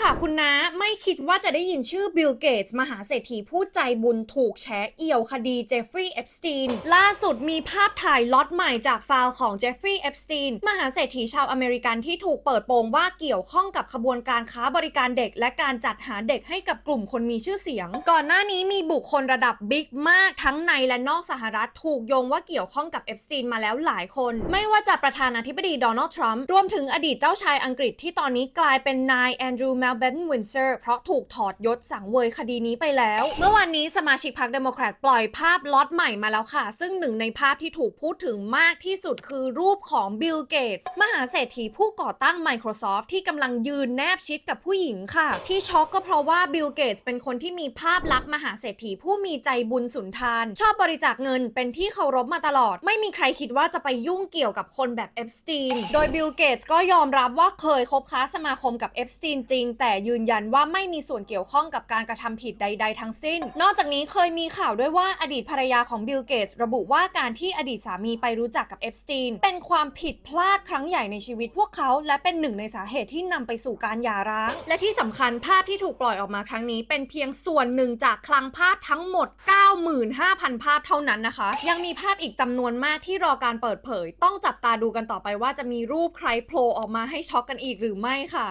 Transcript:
ค่ะคุณนะไม่คิดว่าจะได้ยินชื่อบิลเกตส์มหาเศรษฐีผู้ใจบุญถูกแฉเอี่ยวคดีเจฟฟรีย์เอปสตีนล่าสุดมีภาพถ่ายล็อตใหม่จากไฟล์ของเจฟฟรีย์เอปสตีนมหาเศรษฐีชาวอเมริกันที่ถูกเปิดโปงว่าเกี่ยวข้องกับขบวนการค้าบริการเด็ก และการจัดหาเด็กให้กับกลุ่มคนมีชื่อเสียง ก่อนหน้านี้มีบุคคลระดับบิ๊กมากทั้งในและนอกสหรัฐถูกโยงว่าเกี่ยวข้องกับเอปสตีนมาแล้วหลายคน ไม่ว่าจะประธานาธิบดีโดนัลด์ทรัมป์รวมถึงอดีตเจ้าชายอังกฤษที่ตอนนี้กลายเป็นนายแอนดรูว์แมลเบนวินเซอร์เพราะถูกถอดยศสังเวยคดีนี้ไปแล้ว เมื่อวันนี้สมาชิกพรรคเดโมแครตปล่อยภาพล็อตใหม่มาแล้วค่ะ ซึ่งหนึ่งในภาพที่ถูกพูดถึงมากที่สุดคือรูปของบิลเกตส์มหาเศรษฐีผู้ก่อตั้ง Microsoft ที่กำลังยืนแนบชิดกับผู้หญิงค่ะ ที่ช็อกก็เพราะว่าบิลเกตส์เป็นคนที่มีภาพลักษณ์มหาเศรษฐีผู้มีใจบุญสุนทาน ชอบบริจาคเงินเป็นที่เคารพมาตลอด ไม่มีใครคิดว่าจะไปยุ่งเกี่ยวกับคนแบบเอฟสตีนโดยบิลเกตส์ก็ยอมรับว่าเคยคบค้าสมาคมกับเอฟสตีนจริงแต่ยืนยันว่าไม่มีส่วนเกี่ยวข้องกับการกระทำผิดใด ๆ ทั้งสิ้น นอกจากนี้เคยมีข่าวด้วยว่าอดีตภรรยาของบิลเกตส์ระบุว่าการที่อดีตสามีไปรู้จักกับเอฟสตีนเป็นความผิดพลาดครั้งใหญ่ในชีวิตพวกเขา และเป็นหนึ่งในสาเหตุที่นำไปสู่การหย่าร้าง และที่สำคัญภาพที่ถูกปล่อยออกมาครั้งนี้ เป็นเพียงส่วนหนึ่งจากคลังภาพทั้งหมด 95,000 ภาพเท่านั้นนะคะ ยังมีภาพอีกจำนวนมากที่รอการเปิดเผย ต้องจับตาดูกันต่อไปว่าจะมีรูปใครโผล่ออกมาให้ช็อกกันอีกหรือไม่ค่ะ